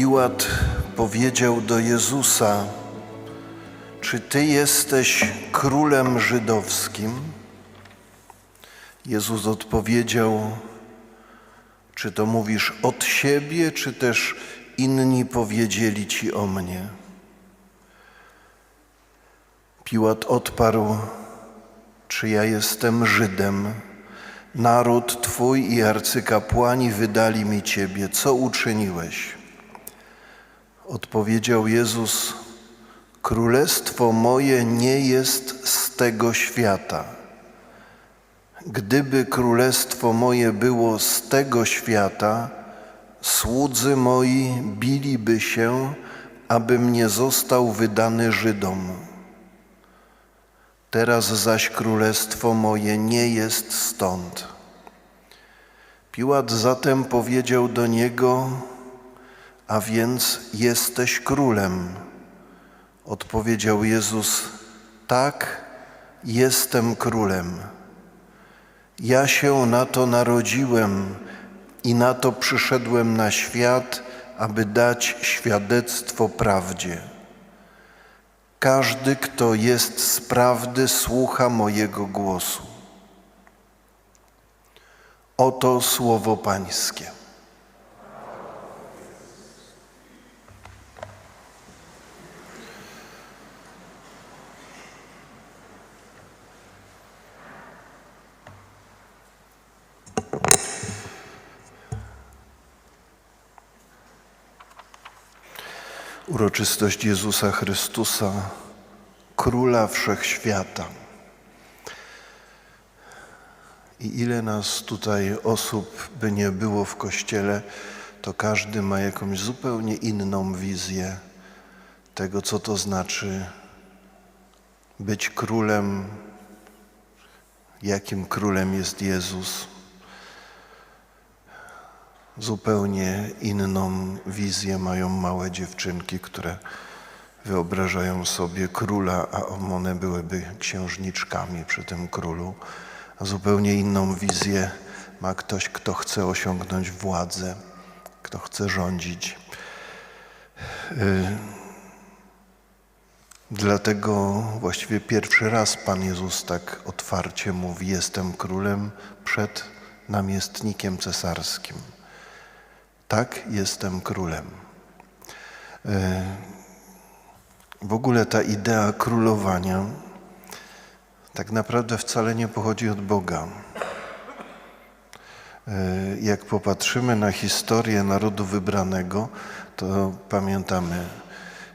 Piłat powiedział do Jezusa: Czy ty jesteś królem żydowskim? Jezus odpowiedział: Czy to mówisz od siebie, czy też inni powiedzieli ci o mnie? Piłat odparł: Czy ja jestem Żydem? Naród Twój i arcykapłani wydali mi Ciebie. Co uczyniłeś? Odpowiedział Jezus: Królestwo moje nie jest z tego świata. Gdyby królestwo moje było z tego świata, słudzy moi biliby się, abym nie został wydany Żydom. Teraz zaś królestwo moje nie jest stąd. Piłat zatem powiedział do niego: A więc jesteś królem. Odpowiedział Jezus: Tak, jestem królem. Ja się na to narodziłem i na to przyszedłem na świat, aby dać świadectwo prawdzie. Każdy, kto jest z prawdy, słucha mojego głosu. Oto słowo Pańskie. Uroczystość Jezusa Chrystusa, Króla Wszechświata. I ile nas tutaj osób by nie było w kościele, to każdy ma jakąś zupełnie inną wizję tego, co to znaczy być królem, jakim królem jest Jezus. Zupełnie inną wizję mają małe dziewczynki, które wyobrażają sobie króla, a one byłyby księżniczkami przy tym królu. A zupełnie inną wizję ma ktoś, kto chce osiągnąć władzę, kto chce rządzić. Y, Dlatego właściwie pierwszy raz Pan Jezus tak otwarcie mówi: Jestem królem przed namiestnikiem cesarskim. Tak, jestem królem. Y, W ogóle ta idea królowania tak naprawdę wcale nie pochodzi od Boga. Y, Jak popatrzymy na historię narodu wybranego, to pamiętamy,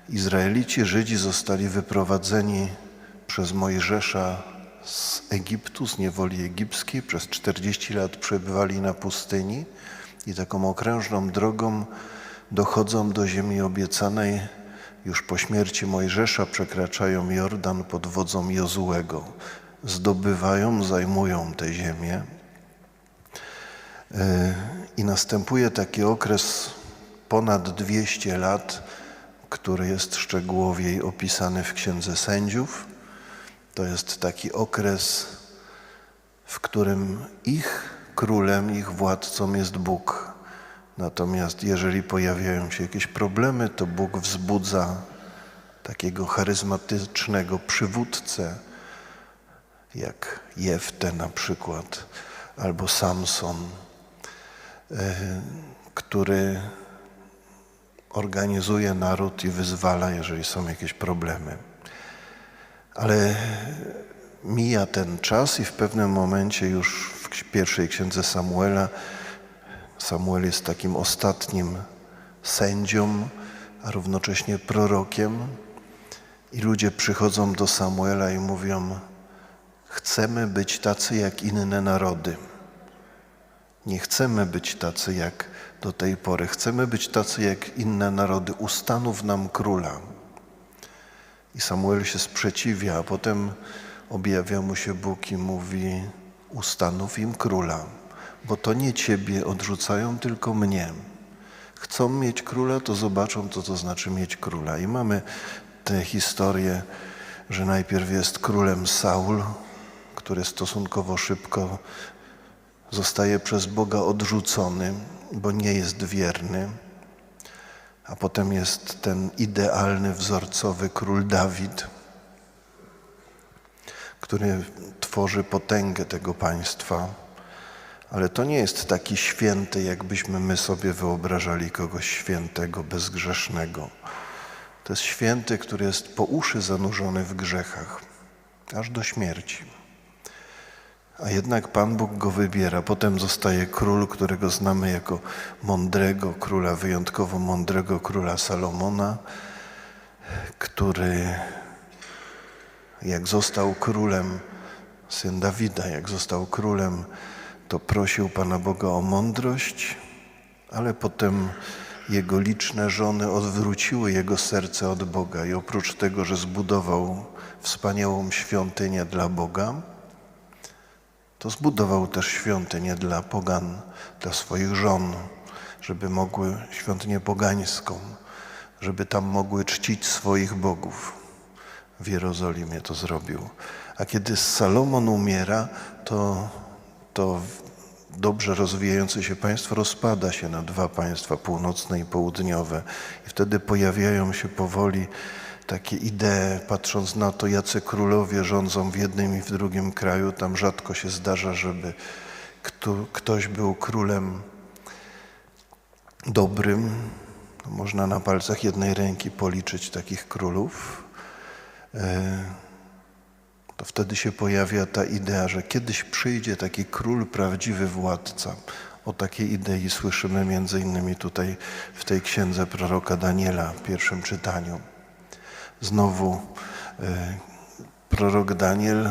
Izraelici, Żydzi zostali wyprowadzeni przez Mojżesza z Egiptu, z niewoli egipskiej. Przez 40 lat przebywali na pustyni i taką okrężną drogą dochodzą do ziemi obiecanej. Już po śmierci Mojżesza przekraczają Jordan pod wodzą Jozułego. Zdobywają, zajmują tę ziemię. I następuje taki okres ponad 200 lat, który jest szczegółowiej opisany w Księdze Sędziów. To jest taki okres, w którym ich królem, ich władcą jest Bóg. Natomiast jeżeli pojawiają się jakieś problemy, to Bóg wzbudza takiego charyzmatycznego przywódcę, jak Jeftę na przykład, albo Samson, e, który organizuje naród i wyzwala, jeżeli są jakieś problemy. Ale mija ten czas i w pewnym momencie już pierwszej księdze Samuela Samuel jest takim ostatnim sędzią, a równocześnie prorokiem. I ludzie przychodzą do Samuela i mówią: Chcemy być tacy jak inne narody. Nie chcemy być tacy jak do tej pory. Chcemy być tacy jak inne narody. Ustanów nam króla. I Samuel się sprzeciwia, a potem objawia mu się Bóg i mówi: Ustanów im króla, bo to nie ciebie odrzucają, tylko mnie. Chcą mieć króla, to zobaczą, co to znaczy mieć króla. I mamy tę historię, że najpierw jest królem Saul, który stosunkowo szybko zostaje przez Boga odrzucony, bo nie jest wierny. A potem jest ten idealny, wzorcowy król Dawid, który tworzy potęgę tego państwa. Ale to nie jest taki święty, jakbyśmy my sobie wyobrażali kogoś świętego, bezgrzesznego. To jest święty, który jest po uszy zanurzony w grzechach, aż do śmierci. A jednak Pan Bóg go wybiera. Potem zostaje król, którego znamy jako mądrego króla, wyjątkowo mądrego króla Salomona, który jak został królem, syn Dawida, jak został królem, to prosił Pana Boga o mądrość, ale potem jego liczne żony odwróciły jego serce od Boga i oprócz tego, że zbudował wspaniałą świątynię dla Boga, to zbudował też świątynię dla pogan, dla swoich żon, żeby mogły, świątynię pogańską, żeby tam mogły czcić swoich bogów. W Jerozolimie to zrobił. A kiedy Salomon umiera, to, to dobrze rozwijające się państwo rozpada się na dwa państwa, północne i południowe. I wtedy pojawiają się powoli takie idee, patrząc na to, jacy królowie rządzą w jednym i w drugim kraju. Tam rzadko się zdarza, żeby kto, ktoś był królem dobrym. Można na palcach jednej ręki policzyć takich królów. E, To wtedy się pojawia ta idea, że kiedyś przyjdzie taki król, prawdziwy władca. O takiej idei słyszymy między innymi tutaj w tej księdze proroka Daniela w pierwszym czytaniu. Znowu e, prorok Daniel,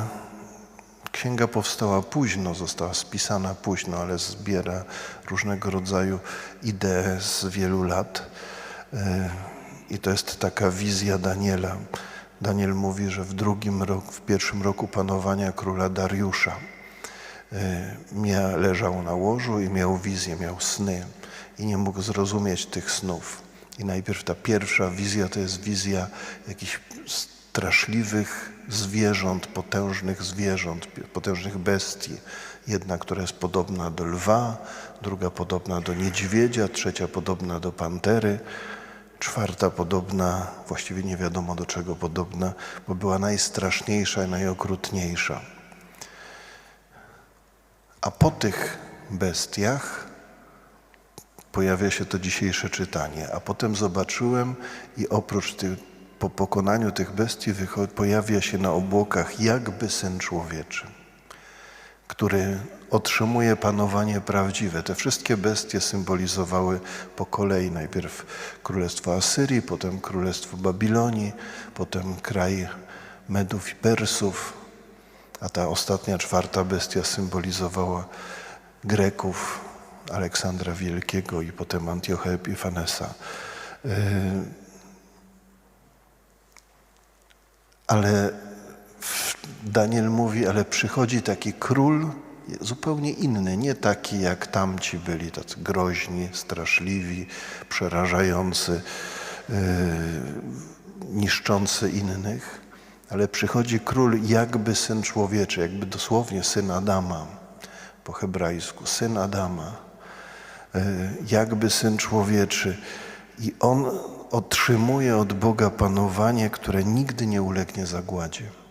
księga powstała późno, została spisana późno, ale zbiera różnego rodzaju idee z wielu lat. E, I to jest taka wizja Daniela. Daniel mówi, że w drugim roku, w pierwszym roku panowania króla Dariusza e, leżał na łożu i miał wizję, miał sny i nie mógł zrozumieć tych snów. I najpierw ta pierwsza wizja to jest wizja jakichś straszliwych zwierząt, potężnych zwierząt, potężnych bestii. Jedna, która jest podobna do lwa, druga podobna do niedźwiedzia, trzecia podobna do pantery, czwarta podobna, właściwie nie wiadomo do czego podobna, bo była najstraszniejsza i najokrutniejsza. A po tych bestiach pojawia się to dzisiejsze czytanie. A potem zobaczyłem i oprócz tych, po pokonaniu tych bestii pojawia się na obłokach jakby Syn Człowieczy, który otrzymuje panowanie prawdziwe. Te wszystkie bestie symbolizowały po kolei najpierw Królestwo Asyrii, potem Królestwo Babilonii, potem kraj Medów i Persów, a ta ostatnia, czwarta bestia symbolizowała Greków, Aleksandra Wielkiego i potem Antiocha Epifanesa. Yy, Ale Daniel mówi, ale przychodzi taki król zupełnie inny, nie taki jak tamci byli, tacy groźni, straszliwi, przerażający, yy, niszczący innych, ale przychodzi król jakby syn człowieczy, jakby dosłownie syn Adama, po hebrajsku, syn Adama, yy, jakby syn człowieczy. I on otrzymuje od Boga panowanie, które nigdy nie ulegnie zagładzie.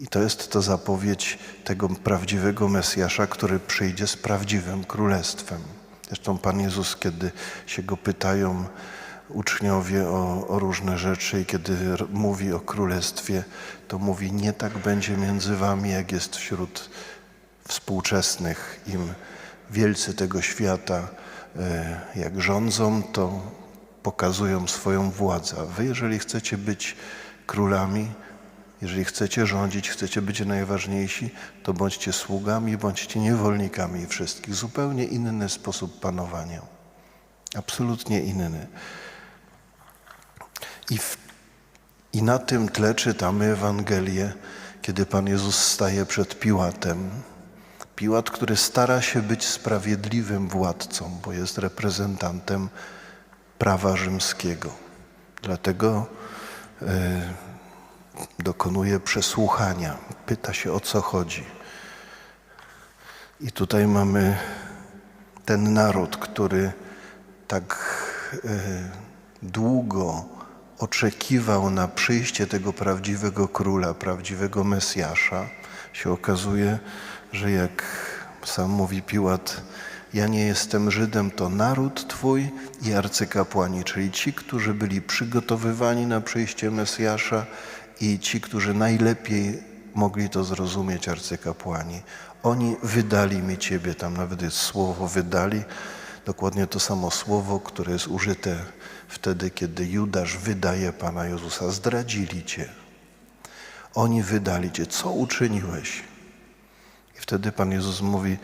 I to jest to zapowiedź tego prawdziwego Mesjasza, który przyjdzie z prawdziwym królestwem. Zresztą Pan Jezus, kiedy się go pytają uczniowie o, o różne rzeczy i kiedy mówi o królestwie, to mówi: Nie tak będzie między wami, jak jest wśród współczesnych im. Wielcy tego świata, e, jak rządzą, to pokazują swoją władzę. Wy, jeżeli chcecie być królami, jeżeli chcecie rządzić, chcecie być najważniejsi, to bądźcie sługami, bądźcie niewolnikami wszystkich. Zupełnie inny sposób panowania. Absolutnie inny. I, w, I na tym tle czytamy Ewangelię, kiedy Pan Jezus staje przed Piłatem. Piłat, który stara się być sprawiedliwym władcą, bo jest reprezentantem prawa rzymskiego. Dlatego e, dokonuje przesłuchania, pyta się o co chodzi. I tutaj mamy ten naród, który tak e, długo oczekiwał na przyjście tego prawdziwego króla, prawdziwego Mesjasza, się okazuje, że jak sam mówi Piłat, ja nie jestem Żydem, to naród Twój i arcykapłani, czyli ci, którzy byli przygotowywani na przyjście Mesjasza i ci, którzy najlepiej mogli to zrozumieć, arcykapłani. Oni wydali mi Ciebie, tam nawet jest słowo wydali, dokładnie to samo słowo, które jest użyte wtedy, kiedy Judasz wydaje Pana Jezusa. Zdradzili Cię. Oni wydali Cię. Co uczyniłeś? I wtedy Pan Jezus mówi,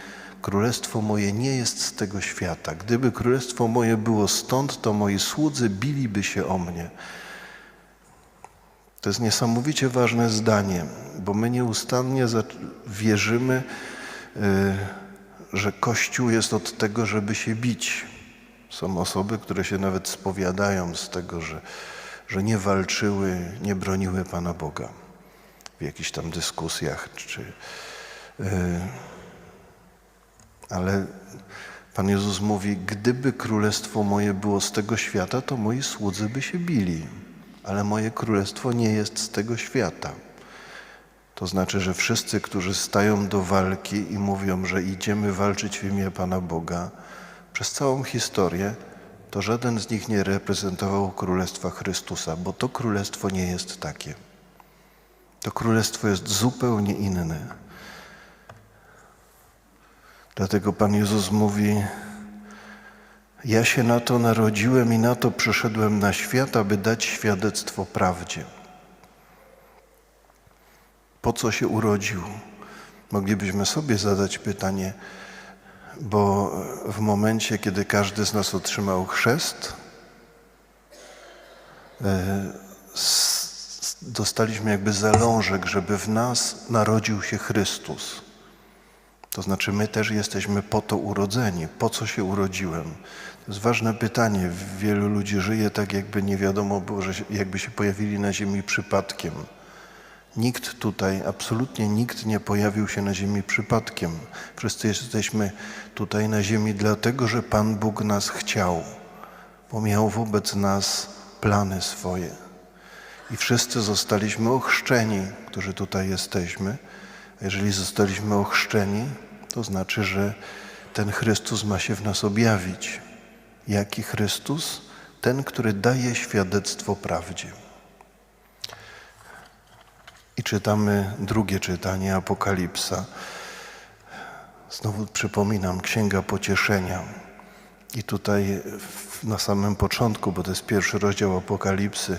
królestwo moje nie jest z tego świata. Gdyby królestwo moje było stąd, to moi słudzy biliby się o mnie. To jest niesamowicie ważne zdanie, bo my nieustannie wierzymy, y, że Kościół jest od tego, żeby się bić. Są osoby, które się nawet spowiadają z tego, że, że nie walczyły, nie broniły Pana Boga w jakichś tam dyskusjach, czy, y, ale Pan Jezus mówi, gdyby królestwo moje było z tego świata, to moi słudzy by się bili, ale moje królestwo nie jest z tego świata. To znaczy, że wszyscy, którzy stają do walki i mówią, że idziemy walczyć w imię Pana Boga, przez całą historię, to żaden z nich nie reprezentował Królestwa Chrystusa, bo to królestwo nie jest takie. To królestwo jest zupełnie inne. Dlatego Pan Jezus mówi: Ja się na to narodziłem i na to przyszedłem na świat, aby dać świadectwo prawdzie. Po co się urodził? Moglibyśmy sobie zadać pytanie, bo w momencie, kiedy każdy z nas otrzymał chrzest, e, dostaliśmy jakby zalążek, żeby w nas narodził się Chrystus. To znaczy, my też jesteśmy po to urodzeni. Po co się urodziłem? To jest ważne pytanie. Wielu ludzi żyje tak, jakby nie wiadomo było, że jakby się pojawili na Ziemi przypadkiem. Nikt tutaj, absolutnie nikt nie pojawił się na Ziemi przypadkiem. Wszyscy jesteśmy tutaj na Ziemi dlatego, że Pan Bóg nas chciał, bo miał wobec nas plany swoje. I wszyscy zostaliśmy ochrzczeni, którzy tutaj jesteśmy. A jeżeli zostaliśmy ochrzczeni, to znaczy, że ten Chrystus ma się w nas objawić. Jaki Chrystus? Ten, który daje świadectwo prawdzie. I czytamy drugie czytanie Apokalipsa. Znowu przypominam, Księga Pocieszenia. I tutaj na samym początku, bo to jest pierwszy rozdział Apokalipsy,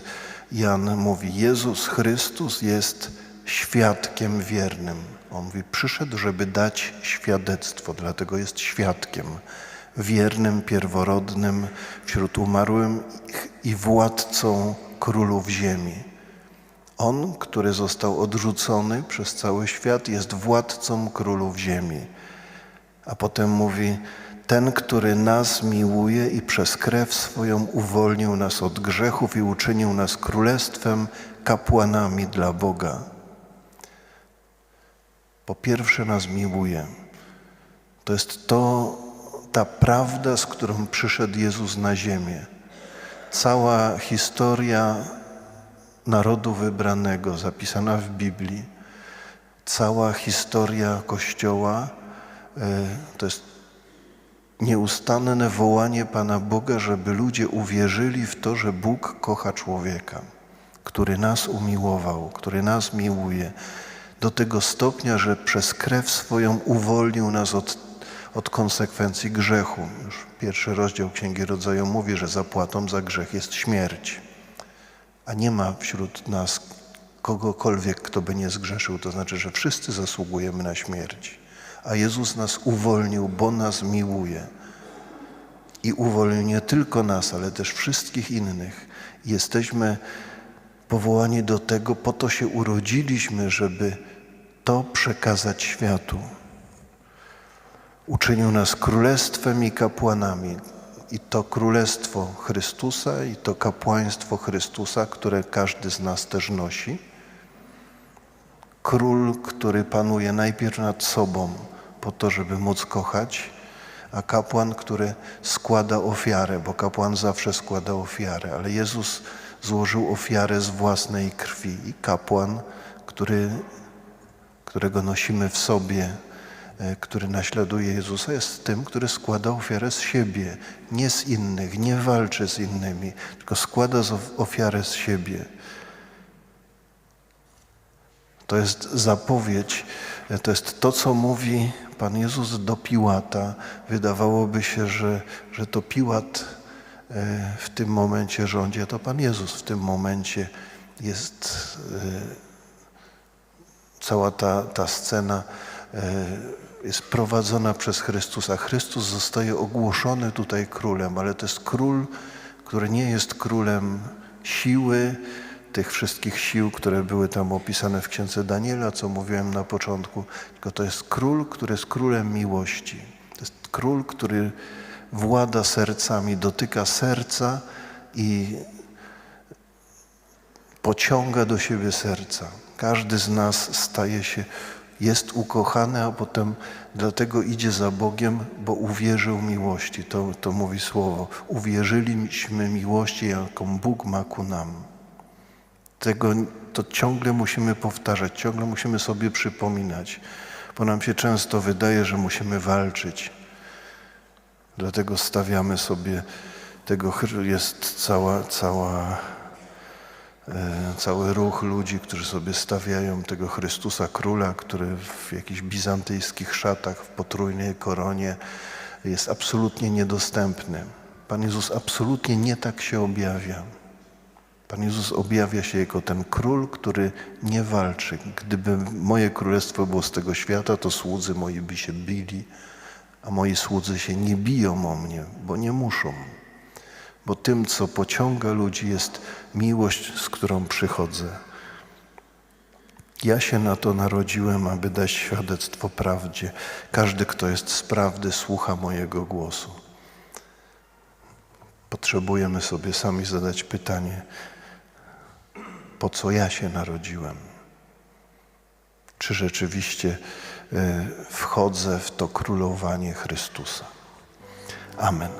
Jan mówi: Jezus Chrystus jest świadkiem wiernym. On mówi: Przyszedł, żeby dać świadectwo, dlatego jest świadkiem wiernym, pierworodnym wśród umarłym i władcą królów ziemi. On, który został odrzucony przez cały świat, jest władcą królów ziemi. A potem mówi: Ten, który nas miłuje i przez krew swoją uwolnił nas od grzechów i uczynił nas królestwem, kapłanami dla Boga. Po pierwsze, nas miłuje. To jest to, ta prawda, z którą przyszedł Jezus na ziemię. Cała historia narodu wybranego, zapisana w Biblii, cała historia Kościoła e, to jest nieustanne wołanie Pana Boga, żeby ludzie uwierzyli w to, że Bóg kocha człowieka, który nas umiłował, który nas miłuje, do tego stopnia, że przez krew swoją uwolnił nas od, od konsekwencji grzechu. Już pierwszy rozdział Księgi Rodzaju mówi, że zapłatą za grzech jest śmierć. A nie ma wśród nas kogokolwiek, kto by nie zgrzeszył. To znaczy, że wszyscy zasługujemy na śmierć. A Jezus nas uwolnił, bo nas miłuje. I uwolnił nie tylko nas, ale też wszystkich innych. Jesteśmy powołani do tego, po to się urodziliśmy, żeby to przekazać światu. Uczynił nas królestwem i kapłanami. I to królestwo Chrystusa, i to kapłaństwo Chrystusa, które każdy z nas też nosi. Król, który panuje najpierw nad sobą, po to, żeby móc kochać, a kapłan, który składa ofiarę, bo kapłan zawsze składa ofiarę, ale Jezus złożył ofiarę z własnej krwi i kapłan, który, którego nosimy w sobie, e, który naśladuje Jezusa, jest tym, który składa ofiarę z siebie, nie z innych, nie walczy z innymi, tylko składa ofiarę z siebie. To jest zapowiedź, e, to jest to, co mówi Pan Jezus do Piłata. Wydawałoby się, że, że to Piłat w tym momencie rządzi, a to Pan Jezus w tym momencie jest e, cała ta, ta scena e, jest prowadzona przez Chrystusa. Chrystus zostaje ogłoszony tutaj królem, ale to jest król, który nie jest królem siły, tych wszystkich sił, które były tam opisane w księdze Daniela, co mówiłem na początku, tylko to jest król, który jest królem miłości. To jest król, który włada sercami, dotyka serca i pociąga do siebie serca. Każdy z nas staje się, jest ukochany, a potem dlatego idzie za Bogiem, bo uwierzył miłości. To, to mówi słowo. Uwierzyliśmy miłości, jaką Bóg ma ku nam. Tego to ciągle musimy powtarzać, ciągle musimy sobie przypominać, bo nam się często wydaje, że musimy walczyć. Dlatego stawiamy sobie tego, jest cała, cała E, cały ruch ludzi, którzy sobie stawiają tego Chrystusa Króla, który w jakichś bizantyjskich szatach, w potrójnej koronie jest absolutnie niedostępny. Pan Jezus absolutnie nie tak się objawia. Pan Jezus objawia się jako ten król, który nie walczy. Gdyby moje królestwo było z tego świata, to słudzy moi by się bili, a moi słudzy się nie biją o mnie, bo nie muszą bo tym, co pociąga ludzi, jest miłość, z którą przychodzę. Ja się na to narodziłem, aby dać świadectwo prawdzie. Każdy, kto jest z prawdy, słucha mojego głosu. Potrzebujemy sobie sami zadać pytanie, po co ja się narodziłem? Czy rzeczywiście wchodzę w to królowanie Chrystusa? Amen.